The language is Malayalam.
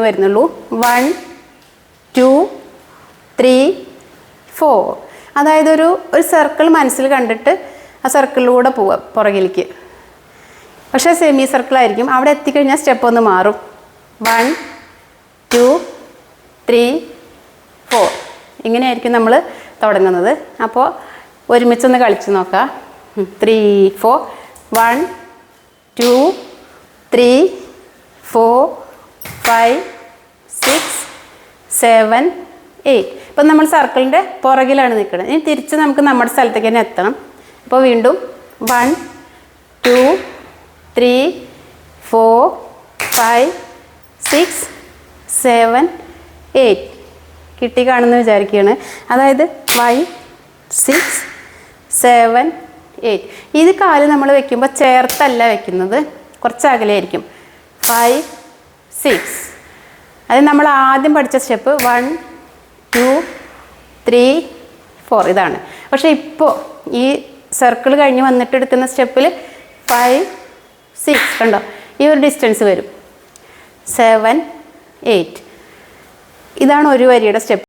വരുന്നുള്ളൂ. വൺ ടു ത്രീ ഫോർ അതായത് ഒരു ഒരു സർക്കിൾ മനസ്സിൽ കണ്ടിട്ട് ആ സർക്കിളിലൂടെ പോവുക പുറകിലേക്ക്. പക്ഷേ സെമി സർക്കിൾ ആയിരിക്കും. അവിടെ എത്തിക്കഴിഞ്ഞാൽ സ്റ്റെപ്പ് ഒന്ന് മാറും. വൺ ടു ത്രീ ഫോർ ഇങ്ങനെയായിരിക്കും നമ്മൾ തുടങ്ങുന്നത്. അപ്പോൾ ഒരുമിച്ചൊന്ന് കളിച്ച് നോക്കാം. Three four one two three four five six seven eight ഇപ്പം നമ്മൾ സർക്കിളിന്റെ പുറകിലാണ് നിൽക്കുന്നത്. ഇനി തിരിച്ച് നമുക്ക് നമ്മുടെ സ്ഥലത്തേക്ക് തന്നെ എത്തണം. അപ്പോൾ വീണ്ടും one two three four five six seven eight കിട്ടി കാണുമെന്ന് വിചാരിക്കുകയാണ്. അതായത് ഫൈവ് സിക്സ് സെവൻ എയ്റ്റ് ഇത് കാൽ നമ്മൾ വെക്കുമ്പോൾ ചേർത്തല്ല വെക്കുന്നത്. കുറച്ച് അകലെയായിരിക്കും ഫൈവ് സിക്സ്. അത് നമ്മൾ ആദ്യം പഠിച്ച step one two three four. ഇതാണ്. പക്ഷേ ഇപ്പോൾ ഈ സർക്കിൾ കഴിഞ്ഞ് വന്നിട്ട് എടുക്കുന്ന സ്റ്റെപ്പിൽ ഫൈവ് സിക്സ് കണ്ടോ? ഈ ഒരു ഡിസ്റ്റൻസ് വരും. Seven eight. ഇതാണ് ഒരു വരിയുടെ സ്റ്റെപ്പ്.